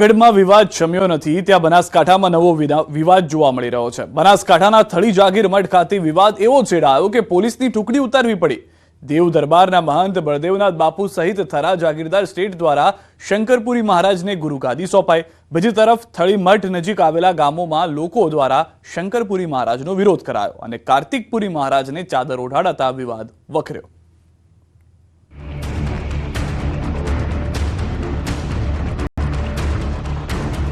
ગઢમાં વિવાદ શમ્યો નથી, ત્યાં બનાસકાંઠામાં નવો વિવાદ જોવા મળી રહ્યો છે. બનાસકાંઠાના થળી જાગીર મઠ ખાતે વિવાદ એવો છેડાયો કે પોલીસની ટુકડી ઉતારવી પડી. દેવ દરબારના મહંત બળદેવનાથ બાપુ સહિત થરા જાગીરદાર સ્ટેટ દ્વારા શંકરપુરી મહારાજને ગુરુગાદી સોંપાઈ. બીજી તરફ થળી મઠ નજીક આવેલા ગામોમાં લોકો દ્વારા શંકરપુરી મહારાજનો વિરોધ કરાયો અને કાર્તિકપુરી મહારાજને ચાદર ઓઢાડતા વિવાદ વખર્યો.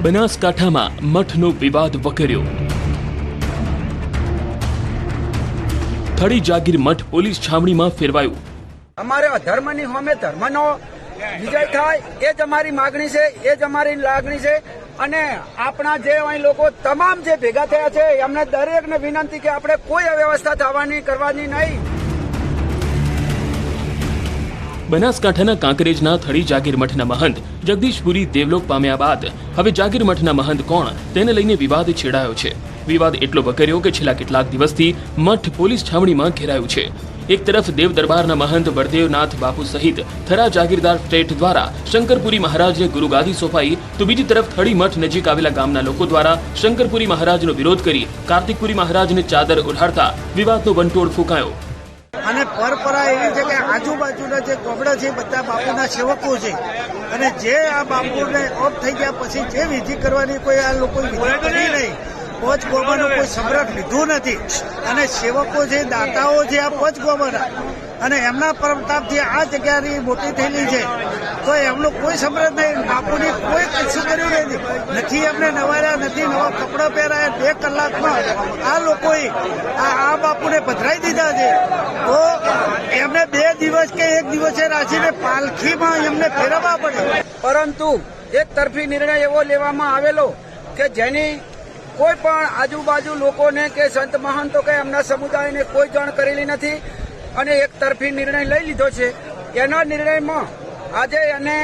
બનાસકાંઠામાં મઠનો વિવાદ વકર્યો. થળી જાગીર મઠ પોલીસ છાવણીમાં ફેરવાયું. અમારે અધર્મની સામે ધર્મનો વિજય થાય, એ જ અમારી માગણી છે, એ જ અમારી લાગણી છે. અને આપણા જે અહીં લોકો તમામ જે ભેગા થયા છે, એમને દરેકને વિનંતી કે આપણે કોઈ અવ્યવસ્થા થવાની કરવાની નહીં. બનાસકાંઠાના કાંકરેજના થળી જાગીર મઠના મહંત જગદીશપુરી દેવલોક પામ્યા બાદ હવે જાગીર મઠના મહંત કોણ તેને લઈને વિવાદ છેડાયો છે. વિવાદ એટલો વકર્યો કે છેલ્લા કેટલાક દિવસથી મઠ પોલીસ છાવણીમાં ઘેરાયું છે. એક તરફ દેવ દરબારના મહંત બળદેવનાથ બાપુ સહિત થરા જાગીરદાર સ્ટેટ દ્વારા શંકરપુરી મહારાજને ગુરુગાદી સોંપાઈ તો બીજી તરફ થળી મઠ નજીક આવેલા ગામના લોકો દ્વારા શંકરપુરી મહારાજનો વિરોધ કરી કાર્તિકપુરી મહારાજને ચાદર ઓઢાડતા વિવાદનો વંટોળ ફૂંકાયો. અને પરંપરા એવી છે કે આજુબાજુના જે ગોબડા છે બધા બાપુના સેવકો છે. અને જે આ બાપુને ઓફ થઈ ગયા પછી જે વિધિ કરવાની કોઈ આ લોકો વિધિ કરી નહીં, પંચ ગોબાનું કોઈ સમ્રાટ લીધું નથી. અને સેવકો છે દાતાઓ છે આ પંચ ગોમાના અને એમના પ્રતાપથી આ જગ્યાની મોટી થયેલી છે. તો એમનું કોઈ સમ્રાટ નહીં. બાપુની કોઈ કશું કર્યું નથી નથી એમને નવાર્યા, નથી નવા કપડાં પહેરાયા. બે કલાકમાં આ લોકોએ આ બાપુને પધરાઈ દીધા છે. તો એમને બે દિવસ કે એક દિવસે રાખીને પાલખીમાં એમને ફેરવવા પડે. પરંતુ એક તરફી નિર્ણય એવો લેવામાં આવેલો કે જેની કોઈ પણ આજુબાજુ લોકોને કે સંત મહંતો કે એમના સમુદાયને કોઈ જાણ કરેલી નથી. અને એક તરફી નિર્ણય લઈ લીધો છે. એના નિર્ણયમાં આજે એને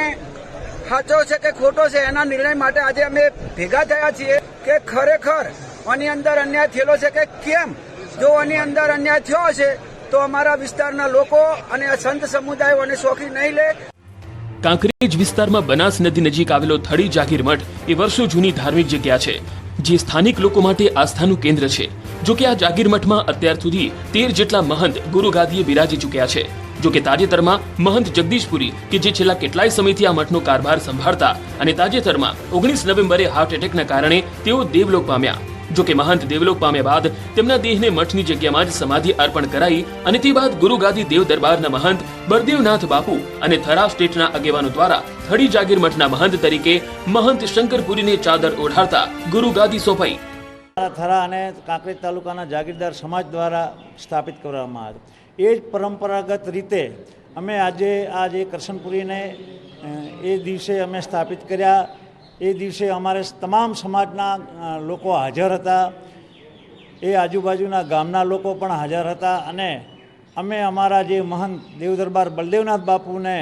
સાચો છે કે ખોટો છે એના નિર્ણય માટે આજે અમે ભેગા થયા છીએ કે ખરેખર આની અંદર અન્યાય થયેલો છે કે કેમ? જો આની અંદર અન્યાય થયો છે તો અમારા વિસ્તારના લોકો અને સંત સમુદાયો અને શોખી નહીં લે. કાંકરેજ વિસ્તારમાં બનાસ નદી નજીક આવેલો થળી જાગીર મઠ એ વર્ષો જૂની ધાર્મિક જગ્યા છે, જે સ્થાનિક લોકો માટે આસ્થાનું કેન્દ્ર છે. જો કે આ જાગીર મઠમાં અત્યાર સુધી તેર જેટલા મહંત ગુરુગાદીએ બિરાજી ચૂક્યા છે. જો તાજેતરમાં મહંત જગદીશપુરી, કે જે છેલ્લા કેટલાય સમયથી આ મઠનો કારભાર સંભાળતા અને તાજેતરમાં ઓગણીસ નવેમ્બરે હાર્ટ એટેકના કારણે તેઓ દેવલોક પામ્યા. જો મહંત દેવલોક પામ્યા બાદ તેમના દેહને મઠની જગ્યામાં જ સમાધિ અર્પણ કરાઈ અને તે બાદ ગુરુગાદી દેવ દરબારના મહંત બળદેવનાથ બાપુ અને થરા સ્ટેટના આગેવાનો દ્વારા થડી જાગીર મઠના મહંત તરીકે મહંત શંકરપુરીને ચાદર ઓઢાડતા ગુરુગાદી સોંપાઈ. થરા અને કાંકરેજ તાલુકાના જાગીરદાર સમાજ દ્વારા સ્થાપિત કરવામાં આવે. એ જ પરંપરાગત રીતે અમે આજે આ જે કરશનપુરીને એ દિવસે અમે સ્થાપિત કર્યા. એ દિવસે અમારે તમામ સમાજના લોકો હાજર હતા. એ આજુબાજુના ગામના લોકો પણ હાજર હતા અને અમે અમારા જે મહંત દેવદરબાર બલદેવનાથ બાપુને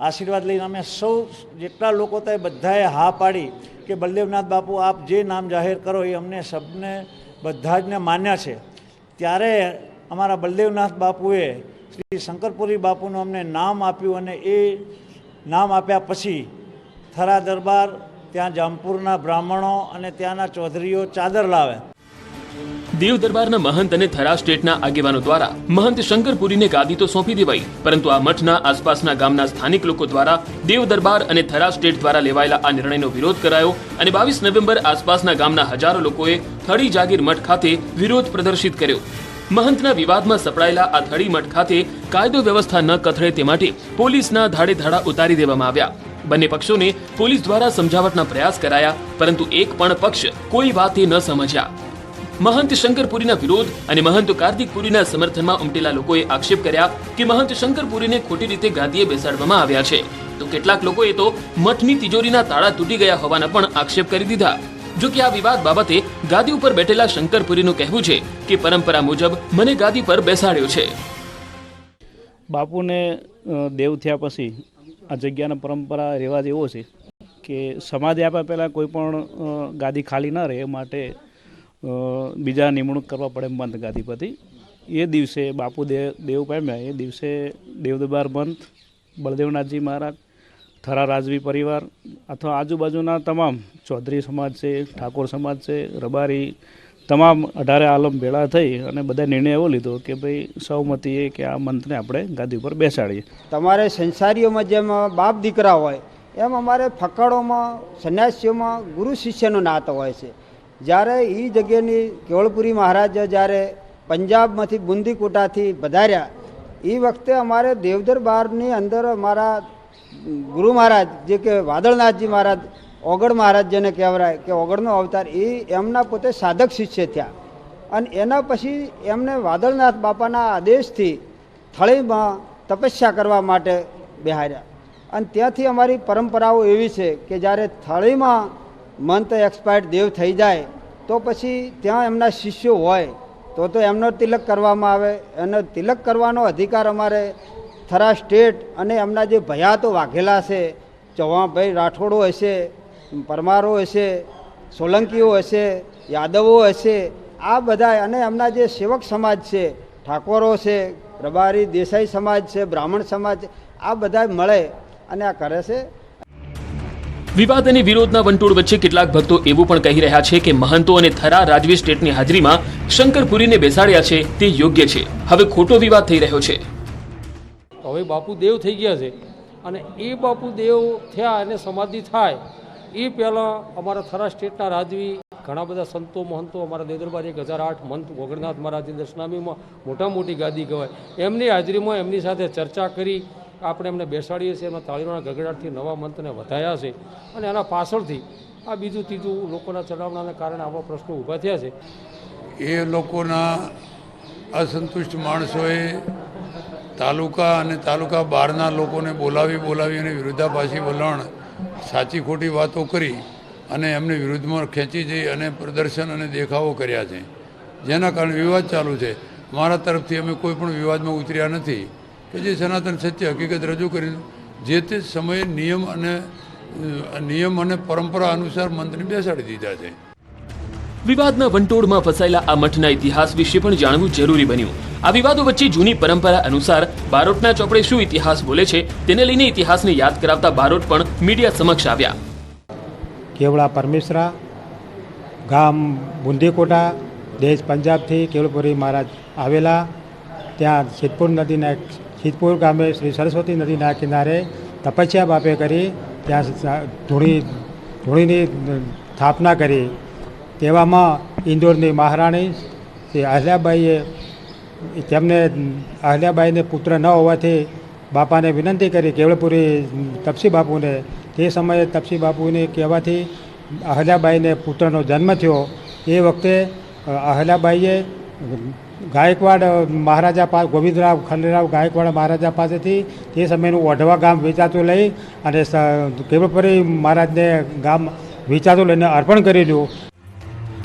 આશીર્વાદ લઈને અમે સૌ જેટલા લોકો હતા એ બધાએ હા પાડી કે બલદેવનાથ બાપુ, આપ જે નામ જાહેર કરો એ અમને સબને બધા જને માન્ય છે. ત્યારે અમારા બલદેવનાથ બાપુએ શ્રી શંકરપુરી બાપુનું અમને નામ આપ્યું અને એ નામ આપ્યા પછી થરા દરબાર, ત્યાં જામપુરના બ્રાહ્મણો અને ત્યાંના ચૌધરીઓ ચાદર લાવે. દેવ દરબારના મહંત અને થરા સ્ટેટના આગેવાનો દ્વારા મહંત શંકરપુરીને ગાદી તો સોંપી દેવાઈ, પરંતુ આ મઠના આસપાસના ગામના સ્થાનિક લોકો દ્વારા દેવ દરબાર અને થરા સ્ટેટ દ્વારા લેવાયેલા આ નિર્ણયનો વિરોધ કરાયો અને બાવીસ નવેમ્બર આસપાસના ગામના હજારો લોકોએ થળી જાગીર મઠ ખાતે વિરોધ પ્રદર્શિત કર્યો. મહંતના વિવાદમાં સપડાયેલા આ થળી મઠ ખાતે કાયદો વ્યવસ્થા ન કથળે તે માટે પોલીસના ધાડે ધાડા ઉતારી દેવામાં આવ્યા. બંને પક્ષોને પોલીસ દ્વારા સમજાવટના પ્રયાસ કરાયા, પરંતુ એક પણ પક્ષ કોઈ વાતે ન સમજ્યા. મહંત શંકરપુરીના વિરોધ અને મહંત કાર્તિકપુરીના સમર્થનમાં ઉમટેલા લોકોએ આક્ષેપ કર્યા કે મહંત શંકરપુરીને ખોટી રીતે ગાદીએ બેસાડવામાં આવ્યા છે. તો કેટલાક લોકોએ તો મઠની તિજોરીના તાળા તૂટી ગયા હોવાના પણ આક્ષેપ કરી દીધા. જો કે આ વિવાદ બાબતે ગાદી ઉપર બેઠેલા શંકરપુરીનું કહેવું છે કે પરંપરા મુજબ મને ગાદી પર બેસાડ્યો છે. બાપુને દેવ થયા પછી આ જગ્યાનો પરંપરા, રિવાજ એવો છે કે સમાધિ આપ્યા પહેલાં કોઈ પણ ગાદી ખાલી ન રહે એ માટે બીજા નિમણૂક કરવા પડે મંત ગાદીપતિ એ દિવસે બાપુ દેવ દેવ પામ્યા એ દિવસે દેવદરબાર મંત બળદેવનાથજી મહારાજ, થરા રાજવી પરિવાર, અથવા આજુબાજુના તમામ ચૌધરી સમાજ છે, ઠાકોર સમાજ છે, રબારી, તમામ અઢારે આલમ ભેળા થઈ અને બધા નિર્ણય એવો લીધો કે ભાઈ સૌમતીએ કે આ મંતને આપણે ગાદી ઉપર બેસાડીએ. તમારે સંસારીઓમાં જેમ બાપ દીકરા હોય, એમ અમારે ફકડોમાં સંન્યાસીઓમાં ગુરુ શિષ્યનો નાતો હોય છે. જ્યારે એ જગ્યાની કેવળપુરી મહારાજ જ્યારે પંજાબમાંથી બુંદી કોટાથી પધાર્યા, એ વખતે અમારે દેવદરબારની અંદર અમારા ગુરુ મહારાજ, જે કે વાદળનાથજી મહારાજ ઓગળ મહારાજ જેને કહેવાય, કે ઓગળનો અવતાર, એ એમના પોતે સાધક શિષ્ય થયા. અને એના પછી એમને વાદળનાથ બાપાના આદેશથી થળીમાં તપસ્યા કરવા માટે બિહાર્યા. અને ત્યાંથી અમારી પરંપરાઓ એવી છે કે જ્યારે થળીમાં મંત એક્સપાયર્ડ દેવ થઈ જાય, તો પછી ત્યાં એમના શિષ્યો હોય, તો તો એમનો તિલક કરવામાં આવે. એનો તિલક કરવાનો અધિકાર અમારે થરા સ્ટેટ અને એમના જે ભયાતો વાઘેલા છે ચૌહાણભાઈ રાઠોડો હશે, પરમારો હશે, સોલંકીઓ હશે, યાદવો હશે, આ બધા અને એમના જે સેવક સમાજ છે, ઠાકોરો છે, પ્રભારી દેસાઈ સમાજ છે, બ્રાહ્મણ સમાજ આ બધા મળે અને આ કરે છે વિવાદ અને વિરોધના વંટોળ વચ્ચે કેટલાક ભક્તો એવું પણ કહી રહ્યા છે કે મહંતો અને થરા રાજવી સ્ટેટની હાજરીમાં શંકરપુરીને બેસાડ્યા છે તે યોગ્ય છે. હવે ખોટો વિવાદ થઈ રહ્યો છે. હવે બાપુ દેવ થઈ ગયા છે અને એ બાપુ દેવ થયા અને સમાધિ થાય, એ પહેલાં અમારા થરા સ્ટેટના રાજવી, ઘણા બધા સંતો, મહંતો, અમારા દેદરબાર એક હજાર આઠ મંત ગોગરનાથ મહારાજની દર્શનામીમાં મોટા મોટી ગાદી કહેવાય એમની હાજરીમાં એમની સાથે ચર્ચા કરી આપણે એમને બેસાડીએ છીએ એમના તાળીઓના ગગડાટથી નવા મંતને વધાયા છે અને એના પાછળથી આ બીજું ત્રીજું લોકોના ચડાવણાને કારણે આવા પ્રશ્નો ઊભા થયા છે. એ લોકોના અસંતુષ્ટ માણસોએ તાલુકા અને તાલુકા બહારના લોકોને બોલાવી બોલાવી અને વિરોધાભાસી વલણ સાચી ખોટી વાતો કરી અને એમને વિરુદ્ધમાં ખેંચી જઈ અને પ્રદર્શન અને દેખાવો કર્યા છે. જેના કારણે વિવાદ ચાલુ છે. મારા તરફથી અમે કોઈ પણ વિવાદમાં ઉતર્યા નથી. કે જે સનાતન સત્ય હકીકત રજૂ કરી જે તે સમયે નિયમ અને નિયમ અને પરંપરા અનુસાર મંત્રી બેસાડી દીધા છે. વિવાદના વંટોળમાં ફસાયેલા આ મઠના ઇતિહાસ વિશે પણ જાણવું જરૂરી બન્યું. આ વિવાદો વચ્ચે જૂની પરંપરા અનુસાર બારોટના ચોપડે શું ઇતિહાસ બોલે છે તેને લઈને ઇતિહાસને યાદ કરાવતા બારોટ પણ મીડિયા સમક્ષ આવ્યા. કેવડા પરમેશ્વરા ગામ બુંદીકોટા દેશ પંજાબથી કેવળપુરી મહારાજ આવેલા ત્યાં સિદ્ધપુર નદીના સિદ્ધપુર ગામે શ્રી સરસ્વતી નદીના કિનારે તપસ્યા બાપે કરી ત્યાં ધૂણી ધૂણીની સ્થાપના કરી. તેવામાં ઇન્દોરની મહારાણી શ્રી અહલ્યાબાઈએ તેમને અહલ્યાબાઈને પુત્ર ન હોવાથી બાપાને વિનંતી કરી કેવળપુરી તપસી બાપુને. તે સમયે તપસી બાપુને કહેવાથી અહલ્યાબાઈને પુત્રનો જન્મ થયો. એ વખતે અહલ્યાબાઈએ ગાયકવાડ મહારાજા પાસે ગોવિંદરાવ ખંડેરાવ ગાયકવાડ મહારાજા પાસેથી તે સમયનું ઓઢવા ગામ વેચાતું લઈ અને કેવલપરી મહારાજને ગામ વેચાતું લઈને અર્પણ કરી દીધું.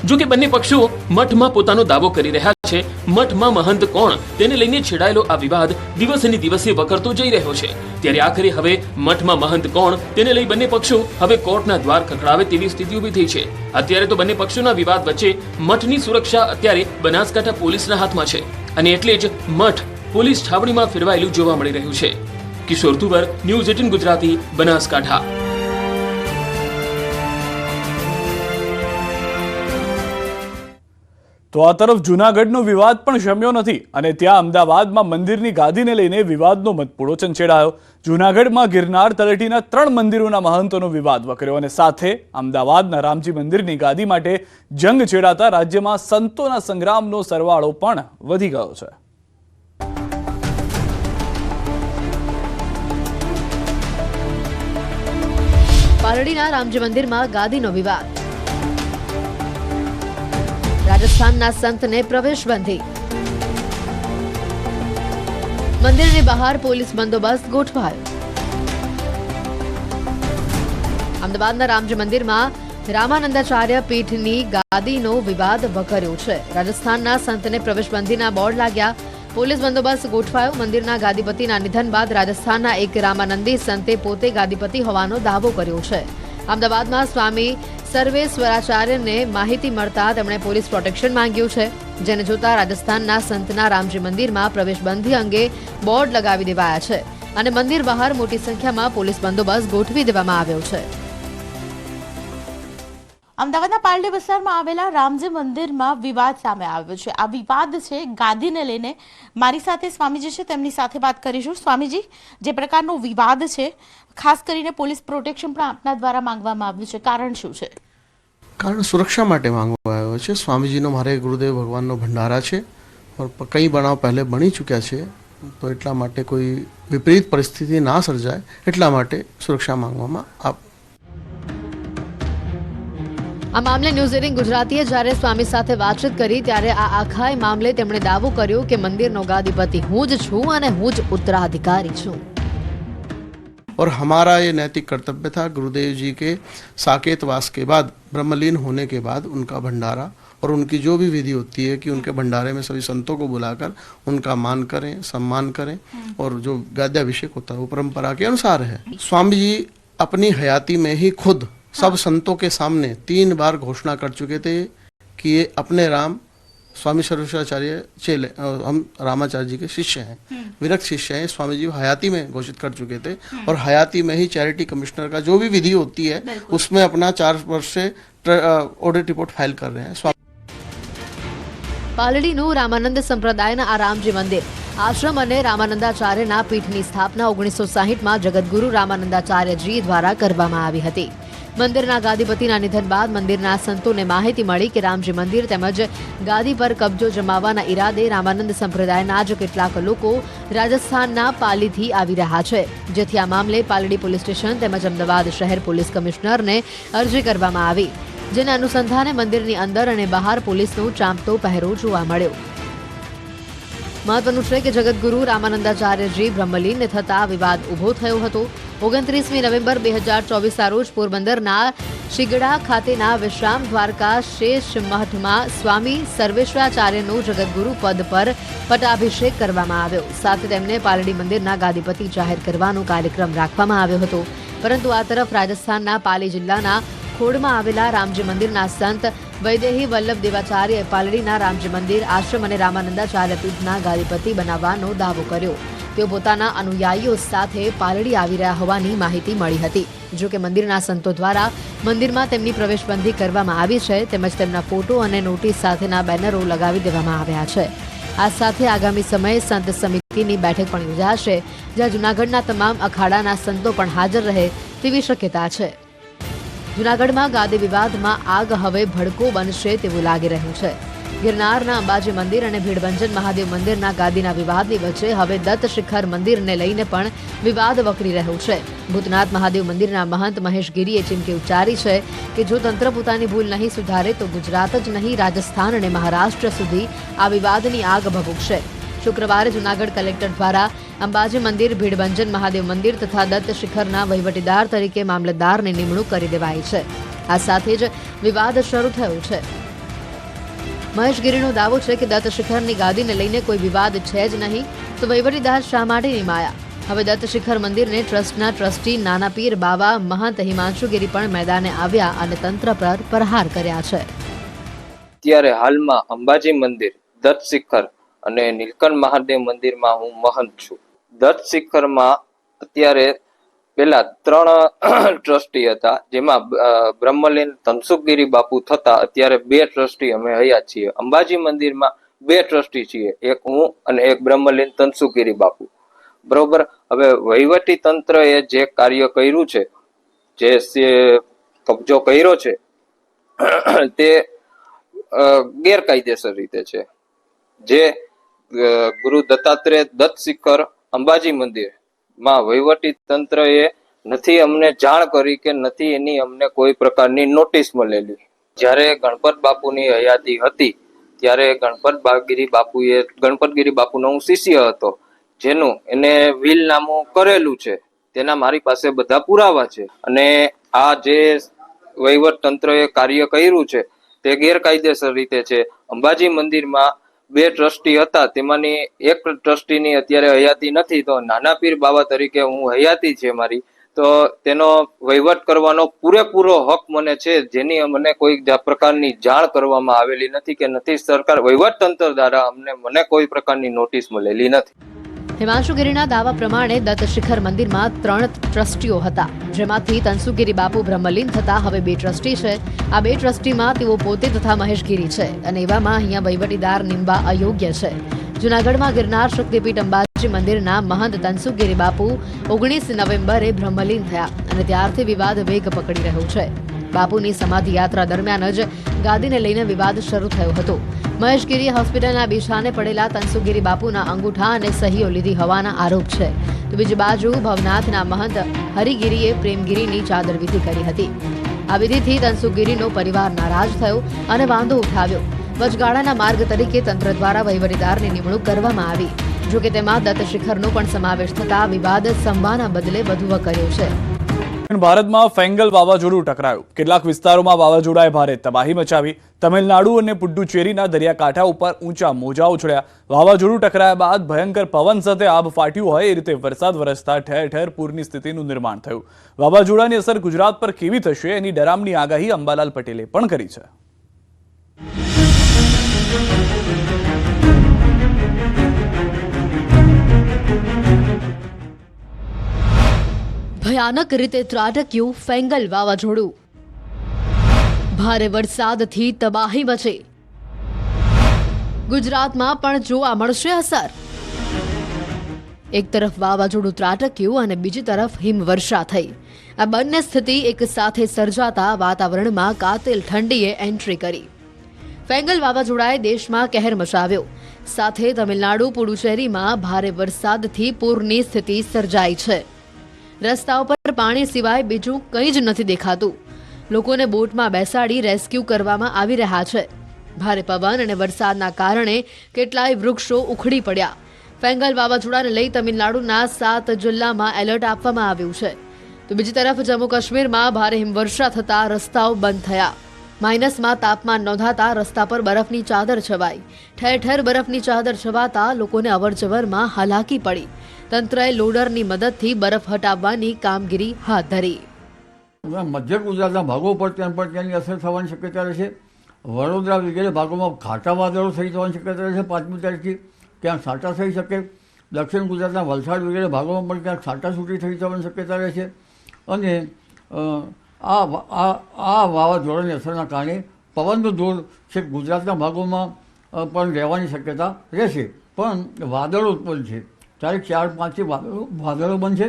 જો કે બંને પક્ષો મઠમાં પોતાનો દાવો કરી રહ્યા છે. મઠમાં મહંત કોણ? તેને લઈને છેડાયેલો આ વિવાદ દિવસે દિવસે વકરતો જઈ રહ્યો છે. ત્યારે આખરે હવે મઠમાં મહંત કોણ? તેને લઈ બંને પક્ષો હવે કોર્ટના દ્વાર ખખડાવે તેવી સ્થિતિ ઊભી થઈ છે. અત્યારે તો બંને પક્ષોના વિવાદ વચ્ચે મઠની સુરક્ષા અત્યારે બનાસકાંઠા પોલીસના હાથમાં છે. અને એટલે જ મઠ પોલીસ છાવણીમાં ફેરવાયેલું જોવા મળી રહ્યું છે. Kishore Tuvar, news eighteen Gujarati, Banaskantha. તો આ તરફ જૂનાગઢનો વિવાદ પણ શમ્યો નથી અને ત્યાં અમદાવાદમાં મંદિરની ગાદીને લઈને વિવાદનો મતપૂડો ચંચેડાયો. જૂનાગઢમાં ગિરનાર તળેટીના ત્રણ મંદિરોના મહંતોનો વિવાદ વકર્યો અને સાથે અમદાવાદના રામજી મંદિરની ગાદી માટે જંગ છેડાતા રાજ્યમાં સંતોના સંગ્રામનો સરવાળો પણ વધી ગયો છે. પારડીના રામજી મંદિરમાં ગાદીનો વિવાદ. રાજસ્થાનના સંતને પ્રવેશબંધી મંદિરની બહાર પોલીસ બંદોબસ્ત ગોઠવાયો. અમદાવાદના રામજી મંદિરમાં રામાનંદાચાર્ય પીઠની ગાદીનો વિવાદ વકર્યો છે. રાજસ્થાનના સંતને પ્રવેશબંધીના બોર્ડ લાગ્યા. પોલીસ બંદોબસ્ત ગોઠવાયો. મંદિરના ગાદીપતિના નિધન બાદ રાજસ્થાનના એક રામાનંદી સંતે પોતે ગાદીપતિ હોવાનો દાવો કર્યો છે. અમદાવાદમાં સ્વામી સર્વેશ્વરાચાર્યને માહિતી મળતા તેમણે પોલીસ પ્રોટેક્શન માંગ્યું છે, જેને જોતા રાજસ્થાનના સંતના રામજી મંદિરમાં પ્રવેશબંધી અંગે બોર્ડ લગાવી દેવાયા છે અને મંદિર બહાર મોટી સંખ્યામાં પોલીસ બંદોબસ્ત ગોઠવી દેવામાં આવ્યો છે. અમદાવાદના પાલડી વિસ્તારમાં આવેલા રામજી મંદિરમાં વિવાદ સામે આવ્યો છે. આ વિવાદ છે ગાદીને લઈને મારી સાથે સ્વામીજી છે, તેમની સાથે વાત કરીશું. સ્વામીજી, જે પ્રકારનો વિવાદ છે ખાસ કરીને પોલીસ પ્રોટેક્શન પણ આપના દ્વારા માંગવામાં આવ્યું છે. કારણ શું છે? કારણ સુરક્ષા માટે માંગવા આવ્યો છે. સ્વામીજીનો મારે ગુરુદેવ ભગવાનનો ભંડારા છે और કઈ બનાવ પહેલે બની ચૂક્યા છે તો એટલા માટે કોઈ વિપરીત પરિસ્થિતિ ના સર્જાય એટલા માટે સુરક્ષા માંગવામાં આપ આ મામલે ન્યૂઝ એટીન ગુજરાતીએ જ્યારે સ્વામી સાથે વાતચીત કરી ત્યારે આ આખા મામલે તેમણે દાવો કર્યો કે મંદિરનો ગાદીપતિ હું જ છું અને હું જ ઉત્તરાધિકારી છું. और हमारा ये नैतिक कर्तव्य था गुरुदेव जी के साकेतवास के बाद ब्रह्मलीन होने के बाद उनका भंडारा और उनकी जो भी विधि होती है कि उनके भंडारे में सभी संतों को बुलाकर उनका मान करें सम्मान करें और जो गाद्याभिषेक होता है वो परंपरा के अनुसार है। स्वामी जी अपनी हयाती में ही खुद सब संतों के सामने तीन बार घोषणा कर चुके थे कि ये अपने राम स्वामी सर्वेश्वराचार्य चेले अ, हम रामाचार्य जी के शिष्य हैं विरक्त शिष्य हैं स्वामी जी हयाती में घोषित कर चुके थे और हयाती में ही चैरिटी कमिश्नर का जो भी विधि होती है उसमें अपना चार वर्ष से ऑडिट रिपोर्ट फाइल कर रहे हैं स्वामी પાલડીનું રામાનંદ સંપ્રદાયના આ રામજી મંદિર આશ્રમ અને રામાનંદાચાર્યના પીઠની સ્થાપના ઓગણીસો સાહીઠમાં જગતગુરુ રામાનંદાચાર્યજી દ્વારા કરવામાં આવી હતી મંદિરના ગાદીપતિના નિધન બાદ મંદિરના સંતોને માહિતી મળી કે રામજી મંદિર તેમજ ગાદી પર કબજો જમાવવાના ઈરાદે રામાનંદ સંપ્રદાયના જ કેટલાક લોકો રાજસ્થાનના પાલીથી આવી રહ્યા છે. જેથી આ મામલે પાલડી પોલીસ સ્ટેશન તેમજ અમદાવાદ શહેર પોલીસ કમિશનરને અરજી કરવામાં આવી. જેના અનુસંધાને મંદિરની અંદર અને બહાર પોલીસનો ચાંપતો પહેરો જોવા મળ્યો. મહત્વનું છે કે જગતગુરુ રામાનંદાચાર્યજી બ્રહ્મલીનને થતા વિવાદ ઊભો થયો હતો. ઓગણત્રીસમી નવેમ્બર બે હજાર ચોવીસના રોજ પોરબંદરના શિગડા ખાતેના વિશ્રામ દ્વારકા શેષ મઠમાં સ્વામી સર્વેશ્વરાચાર્યનો જગતગુરુ પદ પર પટાભિષેક કરવામાં આવ્યો. સાથે તેમને પાલડી મંદિરના ગાદીપતિ જાહેર કરવાનો કાર્યક્રમ રાખવામાં આવ્યો હતો. પરંતુ આ તરફ રાજસ્થાનના પાલી જિલ્લાના ખોડમાં આવેલા રામજી મંદિરના સંત વૈદેહી વલ્લભ દેવાચાર્યએ પાલડીના રામજી મંદિર આશ્રમ અને રામાનંદાચાર્ય પીઠના ગાદીપતિ બનાવવાનો દાવો કર્યો. તેઓ પોતાના અનુયાયીઓ સાથે પાલડી આવી રહ્યા હોવાની માહિતી મળી હતી. જો કે મંદિરના સંતો દ્વારા મંદિરમાં તેમની પ્રવેશબંધી કરવામાં આવી છે, તેમજ તેમના ફોટો અને નોટિસ સાથેના બેનરો લગાવી દેવામાં આવ્યા છે. આ સાથે આગામી સમયે સંત સમિતિની બેઠક પણ યોજાશે, જ્યાં જૂનાગઢના તમામ અખાડાના સંતો પણ હાજર રહે તેવી શક્યતા છે. જૂનાગઢમાં ગાદી વિવાદમાં આગ હવે ભડકો બનશે તેવું લાગી રહ્યું છે. ગિરનારના અંબાજી મંદિર અને ભીડભંજન મહાદેવ મંદિરના ગાદીના વિવાદની વચ્ચે હવે દત્ત શિખર મંદિરને લઈને પણ વિવાદ વકરી રહ્યો છે. ભૂતનાથ મહાદેવ મંદિરના મહંત મહેશ ગીરીએ ચીમકી ઉચ્ચારી છે કે જો તંત્ર પોતાની ભૂલ નહીં સુધારે તો ગુજરાત જ નહીં, રાજસ્થાન અને મહારાષ્ટ્ર સુધી આ વિવાદની આગ ભભૂકશે. શુક્રવારે જૂનાગઢ કલેક્ટર દ્વારા અંબાજી મંદિર, ભીડભંજન મહાદેવ મંદિર તથા દત્ત શિખરના વહીવટીદાર તરીકે મામલતદારની નિમણૂક કરી દેવાઈ છે. આ સાથે જ વિવાદ શરૂ થયો છે. મહેશ ગીરીનો દાવો છે કે દત્ત શિખરની ગાદીને લઈને કોઈ વિવાદ છે જ નહીં, તો વહીવટીદાર શા માટે નિમાયા હવે દત્ત શિખર મંદિરને ટ્રસ્ટના ટ્રસ્ટી નાના પીર બાવા મહંત હિમાંશુ ગીરી પણ મેદાને આવ્યા અને તંત્ર પર પ્રહાર કર્યા છે. અત્યારે હાલમાં અંબાજી મંદિર દત્ત શિખર અને નીલકંઠ મહાદેવ મંદિરમાં હું મહંત છું. દત્ત શિખરમાં અત્યારે પેલા ત્રણ ટ્રસ્ટી હતા, જેમાં બ્રહ્મલીન ધનસુખગીરી બાપુ થતા, અત્યારે બે ટ્રસ્ટી અમે હયા છીએ. અંબાજી મંદિરમાં બે ટ્રસ્ટી છીએ, એક હું અને એક બ્રહ્મલીન ધનસુખગીરી બાપુ. બરોબર? હવે વહીવટી તંત્રએ જે કાર્ય કર્યું છે, જે કબજો કર્યો છે તે ગેરકાયદેસર રીતે છે. જે ગુરુ દત્તાત્રેય દત્ત શિખર અંબાજી મંદિરમાં વહીવટી તંત્ર એ નથી અમને જાણ કરી કે નથી એની અમને કોઈ પ્રકારની નોટિસ મળેલી. જ્યારે ગણપત બાપુની હયાતી હતી, ત્યારે ગણપત બાગીરી બાપુએ, ગણપતગીરી બાપુનો હું શિષ્ય હતો, જેનું એને વીલનામું કરેલું છે. તેના મારી પાસે બધા પુરાવા છે. અને આ જે વહીવટ તંત્રએ કાર્ય કર્યું છે, તે ગેરકાયદેસર રીતે છે. અંબાજી મંદિરમાં બે ટ્રસ્ટી હતા. તેમાંની એક ટ્રસ્ટીની અત્યારે હયાતી નથી. તો નાના પીર બાબા તરીકે હું હયાતી છે મારી. તો તેનો વહીવટ કરવાનો પૂરેપૂરો હક મને છે, જેની મને કોઈ પ્રકારની જાણ કરવામાં આવેલી નથી કે નથી. સરકાર વહીવટ તંત્ર દ્વારા અમને, મને કોઈ પ્રકારની નોટિસ મળેલી નથી. હિમાંશુગીરીના દાવા પ્રમાણે દત્ત શિખર મંદિરમાં ત્રણ ટ્રસ્ટીઓ હતા, જેમાંથી તનસુગીરી બાપુ બ્રહ્મલીન થતા હવે બે ટ્રસ્ટી છે. આ બે ટ્રસ્ટીમાં તેઓ પોતે તથા મહેશગીરી છે અને એવામાં અહીંયા વહીવટીદાર નિમવા અયોગ્ય છે. જૂનાગઢમાં ગિરનાર શક્તિપીઠ અંબાજી મંદિરના મહંત તનસુગીરી બાપુ ઓગણીસ નવેમ્બરે બ્રહ્મલીન થયા અને ત્યારથી વિવાદ વેગ પકડી રહ્યો છે. બાપુની સમાધિ યાત્રા દરમિયાન જ ગાદીને લઈને વિવાદ શરૂ થયો હતો. મહેશગીરી હોસ્પિટલના બિછાને પડેલા તનસુગીરી બાપુના અંગૂઠા અને સહીઓ લીધી હોવાના આરોપ છે. તો બીજી બાજુ ભવનાથના મહંત હરિગીરીએ પ્રેમગીરીની ચાદર વિધિ કરી હતી. આ વિધિથી તનસુગીરીનો પરિવાર નારાજ થયો અને વાંધો ઉઠાવ્યો. વચગાળાના માર્ગ તરીકે તંત્ર દ્વારા વહીવટીદારની નિમણૂક કરવામાં આવી. જોકે તેમાં દત્ત શિખરનો પણ સમાવેશ થતા વિવાદ સંભાના બદલે વધુ વકર્યો છે. ભારતમાં ફેંગલ વાવાઝોડું ટકરાયું. કેટલાક વિસ્તારોમાં વાવાઝોડાએ ભારે તબાહી મચાવી. તમિલનાડુ અને પુડ્ડુચેરીના દરિયાકાંઠા ઉપર ઊંચા મોજા ઉછળ્યા. વાવાઝોડું ટકરાયા બાદ ભયંકર પવન સાથે આબ ફાટ્યું હોય એ રીતે વરસાદ વરસતા ઠેર ઠેર પૂરની સ્થિતિનું નિર્માણ થયું. વાવાઝોડાની અસર ગુજરાત પર કેવી થશે એની ડરામની આગાહી અંબાલાલ પટેલે પણ કરી છે. ભયાનક રીતે ત્રાટક્યું ફેંગલ વાવાઝોડું. ભારે વરસાદથી તબાહી મચી. ગુજરાતમાં પણ જોવા મળશે અસર. એક તરફ વાવાઝોડું ત્રાટક્યું અને બીજી તરફ હિમવર્ષા થઈ. આ બંને સ્થિતિ એક સાથે સર્જાતા વાતાવરણમાં કાતિલ ઠંડીએ એન્ટ્રી કરી. ફેંગલ વાવાઝોડાએ દેશમાં કહેર મચાવ્યો. સાથે તમિલનાડુ પુડુચેરીમાં ભારે વરસાદથી પૂરની સ્થિતિ સર્જાઈ છે. રસ્તાઓ પર પાણી સિવાય બીજું કંઈ જ નથી દેખાતું. લોકોને બોટમાં બેસાડી રેસ્ક્યુ કરવામાં આવી રહ્યા છે. ભારે પવન અને વરસાદના કારણે કેટલાય વૃક્ષો ઉખડી પડ્યા. ફેંગલ વાવાઝોડાને લઈ તમિલનાડુના સાત જિલ્લામાં એલર્ટ આપવામાં આવ્યું છે. તો બીજી તરફ જમ્મુ કાશ્મીરમાં ભારે હિમવર્ષા થતા રસ્તાઓ બંધ થયા. માઇનસમાં તાપમાન નોંધાતા રસ્તા પર બરફની ચાદર છવાઈ. ઠેર ઠેર બરફની ચાદર છવાતા લોકોને અવરજવરમાં હાલાકી પડી. તંત્રએ લોડરની મદદથી બરફ હટાવવાની કામગીરી હાથ ધરી. મધ્ય ગુજરાતના ભાગો પર ત્યાં પણ તેની અસર થવાની શક્યતા રહેશે વડોદરા વગેરે ભાગોમાં ઘાટા વાદળો થઈ જવાની શક્યતા રહેશે પાંચમી તારીખથી ત્યાં છાંટા થઈ શકે. દક્ષિણ ગુજરાતના વલસાડ વગેરે ભાગોમાં પણ ક્યાંક છૂટી થઈ જવાની શક્યતા રહેશે અને આ આ વાવાઝોડાની અસરના કારણે પવનનો દૂર છેક ગુજરાતના ભાગોમાં પણ રહેવાની શક્યતા રહેશે. પણ વાદળો ઉત્પન્ન છે. તારીખ ચાર પાંચથી વાદળો વાદળો બનશે.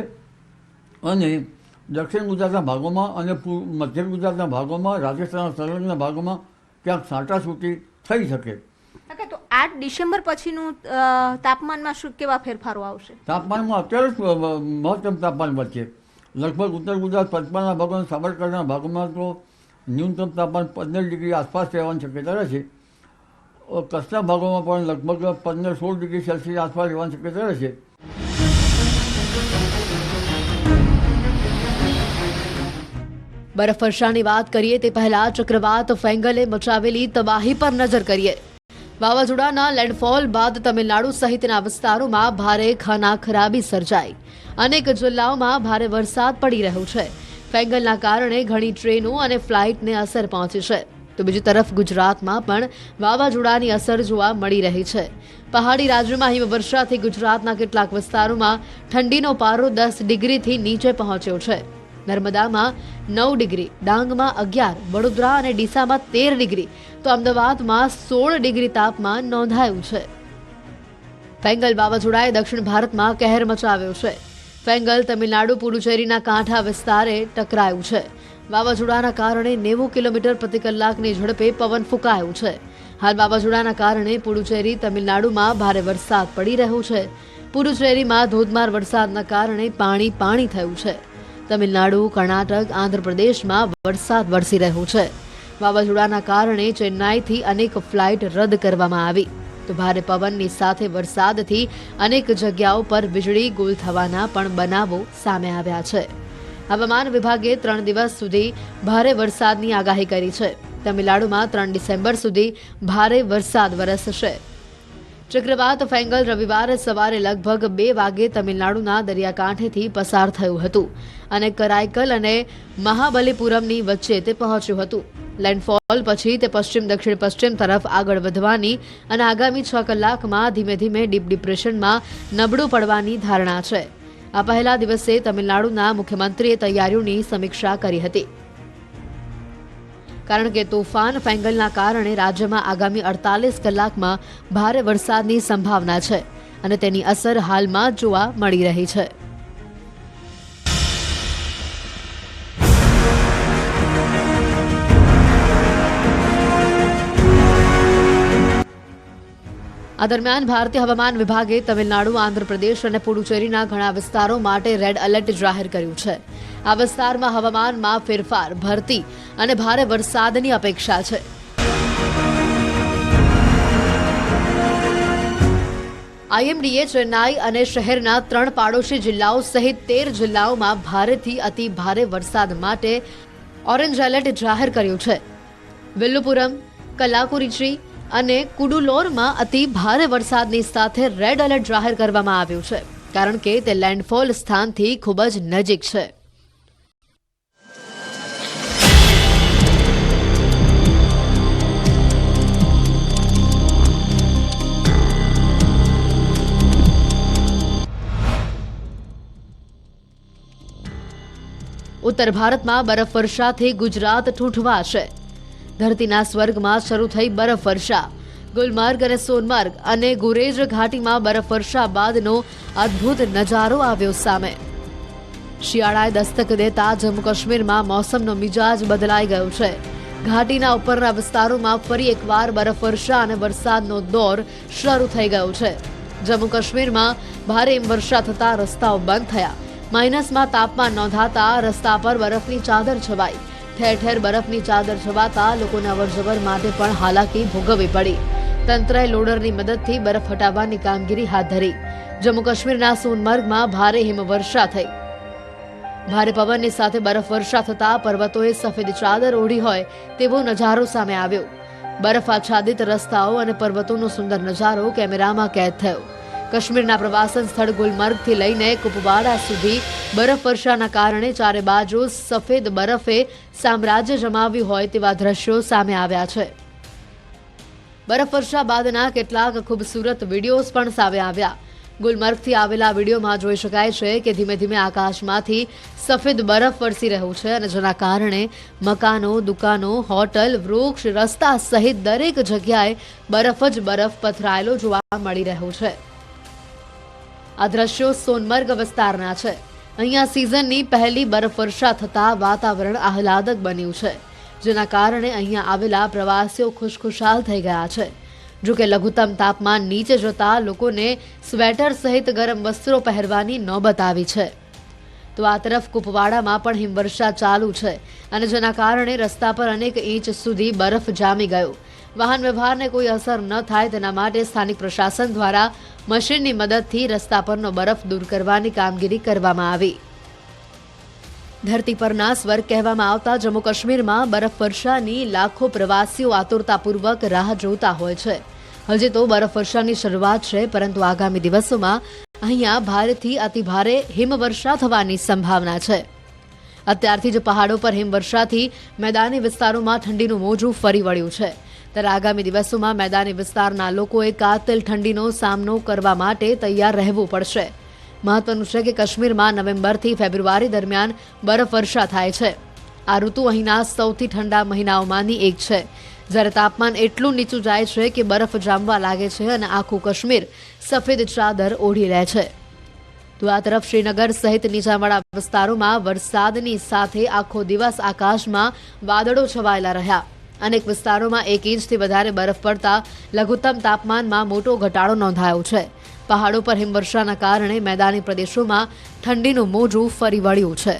અને દક્ષિણ ગુજરાતના ભાગોમાં અને મધ્ય ગુજરાતના ભાગોમાં રાજસ્થાનના સરહદના ભાગોમાં ક્યાંક છાંટાછૂટી થઈ શકે. તો આઠ ડિસેમ્બર પછીનું તાપમાનમાં શું કેવા ફેરફારો આવશે? તાપમાનમાં અત્યારે જ મહત્તમ તાપમાન વધશે. લગભગ ઉત્તર ગુજરાત પંચમહાલના ભાગોમાં સાબરકાંઠાના ભાગોમાં તો ન્યૂનતમ તાપમાન પંદર ડિગ્રી આસપાસ રહેવાની શક્યતા રહેશે. કચ્છના ભાગોમાં પણ લગભગ પંદર સોળ ડિગ્રી સેલ્સિયસ આસપાસ રહેવાની શક્યતા રહેશે બરફવર્ષાની વાત કરીએ તે પહેલા ચક્રવાત ફેંગલે મચાવેલી તબાહી પર નજર કરીએ. વાવાઝોડાના લેન્ડફોલ બાદ તમિલનાડુ સહિતના વિસ્તારોમાં ભારે ખાના ખરાબી સર્જાઈ. અનેક જિલ્લાઓમાં ભારે વરસાદ પડી રહ્યો છે. ફેંગલના કારણે ઘણી ટ્રેનો અને ફ્લાઇટને અસર પહોંચી છે. તો બીજી તરફ ગુજરાતમાં પણ વાવાઝોડાની અસર જોવા મળી રહી છે. પહાડી રાજ્યોમાં હિમવર્ષાથી ગુજરાતના કેટલાક વિસ્તારોમાં ઠંડીનો પારો દસ ડિગ્રીથી નીચે પહોંચ્યો છે. નર્મદામાં નવ ડિગ્રી, ડાંગમાં અગિયાર, વડોદરા અને ડીસામાં તેર ડિગ્રી, તો અમદાવાદમાં સોળ ડિગ્રી તાપમાન નોંધાયું છે. બેંગલ વાવાઝોડાએ દક્ષિણ ભારતમાં કહેર મચાવ્યો છે. ફેંગલ, તમિલનાડુ, પુડુચેરીના કાંઠા વિસ્તારે ટકરાયું છે. વાવાઝોડાના કારણે નેવું કિલોમીટર પ્રતિ કલાકની ઝડપે પવન ફૂંકાયું છે. હાલ વાવાઝોડાના કારણે પુડુચેરી, તમિલનાડુમાં ભારે વરસાદ પડી રહ્યો છે. પુડુચેરીમાં ધોધમાર વરસાદના કારણે પાણી પાણી થયું છે. તમિલનાડુ, કર્ણાટક, આંધ્રપ્રદેશમાં વરસાદ વરસી રહ્યો છે. વાવાઝોડાના કારણે ચેન્નાઈથી અનેક ફ્લાઇટ રદ કરવામાં આવી. ભારે પવનની સાથે વરસાદથી અનેક જગ્યાઓ પર વીજળી ગુલ થવાના પણ બનાવો સામે આવ્યા છે. હવામાન વિભાગે ત્રણ દિવસ સુધી ભારે વરસાદની આગાહી કરી છે. તમિલનાડુમાં ત્રણ ડિસેમ્બર સુધી ભારે વરસાદ વરસશે. ચક્રવાત ફેંગલ રવિવારે સવારે લગભગ બે વાગે તમિલનાડુના દરિયાકાંઠેથી પસાર થયું હતું અને કરાઈકલ અને મહાબલીપુરમની વચ્ચે તે પહોંચ્યું હતું. લેન્ડફોલ પછી તે પશ્ચિમ દક્ષિણ પશ્ચિમ તરફ આગળ વધવાની અને આગામી છ કલાકમાં ધીમે ધીમે ડીપ ડિપ્રેશનમાં નબળું પડવાની ધારણા છે. આ પહેલા દિવસે તમિલનાડુના મુખ્યમંત્રીએ તૈયારીઓની સમીક્ષા કરી હતી. કારણ કે તોફાન ફેંગલના કારણે રાજ્યમાં આગામી અડતાલીસ કલાકમાં ભારે વરસાદની સંભાવના છે અને તેની અસર હાલમાં જોવા મળી રહી છે. આ દરમિયાન ભારતીય હવામાન વિભાગે તમિલનાડુ, આંધ્રપ્રદેશ અને પુડુચેરીના ઘણા વિસ્તારો માટે રેડ એલર્ટ જાહેર કર્યું છે. આ વિસ્તારમાં હવામાનમાં ફેરફાર, ભરતી અને ભારે વરસાદની અપેક્ષા છે. આઈએમડીએ ચેન્નાઈ અને શહેરના ત્રણ પાડોશી જિલ્લાઓ સહિત તેર જિલ્લાઓમાં ભારેથી અતિ ભારે વરસાદ માટે ઓરેન્જ એલર્ટ જાહેર કર્યું છે. વિલ્લુપુરમ, કલાકુરીચી અને કુડુલોરમાં અતિ ભારે વરસાદની સાથે રેડ એલર્ટ જાહેર કરવામાં આવ્યું છે, કારણ કે તે લેન્ડફોલ સ્થાનથી ખૂબ જ નજીક છે. ઉત્તર ભારતમાં બરફવર્ષાથી ગુજરાત ઠૂંઠવાશે. ધરતીના સ્વર્ગમાં શરૂ થઈ બરફવર્ષા ગુલમર્ગ અને સોનમાર્ગ અને ગુરેજ ઘાટીમાં બરફવર્ષા બાદનો અદ્ભુત નજારો આવ્યો સામે. શિયાળાએ દસ્તક દેતા જમ્મુ કાશ્મીરમાં મોસમનો મિજાજ બદલાઈ ગયો છે. ઘાટીના ઉપરના વિસ્તારોમાં ફરી એકવાર બરફવર્ષા અને વરસાદનો દોર શરૂ થઈ ગયો છે. જમ્મુ કાશ્મીરમાં ભારે હિમવર્ષા થતા રસ્તાઓ બંધ થયા. માઇનસમાં તાપમાન નોંધાતા રસ્તા પર બરફની ચાદર છવાઈ. ઠેર ઠેર બરફની ચાદર છવાતા લોકોને અવરજવર માટે પણ હાલાકી ભોગવવી પડી. તંત્રએ લોડરની મદદથી બરફ હટાવવાની કામગીરી હાથ ધરી. જમ્મુ કાશ્મીરના સોનમર્ગમાં ભારે હિમવર્ષા થઈ. ભારે પવનની સાથે બરફવર્ષા થતા પર્વતોએ સફેદ ચાદર ઓઢી હોય તેવો નજારો સામે આવ્યો. બરફ આચ્છાદિત રસ્તાઓ અને પર્વતોનો સુંદર નજારો કેમેરામાં કેદ થયો. કાશ્મીરના પ્રવાસન સ્થળ ગુલમર્ગથી લઈને કુપવાડા સુધી બરફવર્ષાના કારણે ચારે બાજુ સફેદ બરફે સામ્રાજ્ય જમાવ્યું હોય તેવા દ્રશ્યો સામે આવ્યા છે. બરફવર્ષા બાદના કેટલાક ખૂબસૂરત વિડીયોઝ પણ સામે આવ્યા. ગુલમર્ગથી આવેલા વિડીયોમાં જોઈ શકાય છે કે ધીમે ધીમે આકાશમાંથી સફેદ બરફ વરસી રહ્યું છે અને જેના કારણે મકાનો, દુકાનો, હોટલ, વૃક્ષ, રસ્તા સહિત દરેક જગ્યાએ બરફ જ બરફ પથરાયેલો જોવા મળી રહ્યો છે. આ દ્રશ્યો સોનમર્ગ વિસ્તારના છે. અહીંયા સિઝનની પહેલી બરફવર્ષા થતાં વાતાવરણ આહલાદક બન્યું છે. જેના કારણે અહીંયા આવેલા પ્રવાસીઓ ખુશખુશાલ થઈ ગયા છે. જો કે લઘુત્તમ તાપમાન નીચે જતા લોકોને સ્વેટર સહિત ગરમ વસ્ત્રો પહેરવાની નોબત આવી છે. તો આ તરફ કુપવાડામાં પણ હિમવર્ષા ચાલુ છે અને જેના કારણે રસ્તા પર અનેક ઇંચ સુધી બરફ જામી ગયો. વાહન વ્યવહારને કોઈ અસર ન થાય તેના માટે સ્થાનિક પ્રશાસન દ્વારા મશીનની મદદથી રસ્તા પરનો બરફ દૂર કરવાની કામગીરી કરવામાં આવી. ધરતી પરના સ્વર્ગ કહેવામાં આવતા જમ્મુ કાશ્મીરમાં બરફવર્ષાની લાખો પ્રવાસીઓ આતુરતાપૂર્વક રાહ જોતા હોય છે. હજી તો બરફવર્ષાની શરૂઆત છે, પરંતુ આગામી દિવસોમાં અહીંયા ભારેથી અતિભારે હિમવર્ષા થવાની સંભાવના છે. અત્યારથી જ પહાડો પર હિમવર્ષાથી મેદાની વિસ્તારોમાં ઠંડીનું મોજું ફરી વળ્યું છે. ત્યારે આગામી દિવસોમાં મેદાની વિસ્તારના લોકોએ કાતિલ ઠંડીનો સામનો કરવા માટે તૈયાર રહેવું પડશે. મહત્વનું છે કે કાશ્મીરમાં નવેમ્બરથી ફેબ્રુઆરી દરમિયાન બરફવર્ષા થાય છે. આ ઋતુ અહીંના સૌથી ઠંડા મહિનાઓમાંની એક છે. જ્યારે તાપમાન એટલું નીચું જાય છે કે બરફ જામવા લાગે છે અને આખું કાશ્મીર સફેદ ચાદર ઓઢી લે છે. તો આ તરફ શ્રીનગર સહિત નીચાણવાળા વિસ્તારોમાં વરસાદની સાથે આખો દિવસ આકાશમાં વાદળો છવાયેલા રહ્યા. અનેક વિસ્તારોમાં એક ઇંચથી વધારે બરફ પડતા લઘુત્તમ તાપમાનમાં મોટો ઘટાડો નોંધાયો છે. પહાડો પર હિમવર્ષાના કારણે મેદાની પ્રદેશોમાં ઠંડીનું મોજું ફરી વળ્યું છે.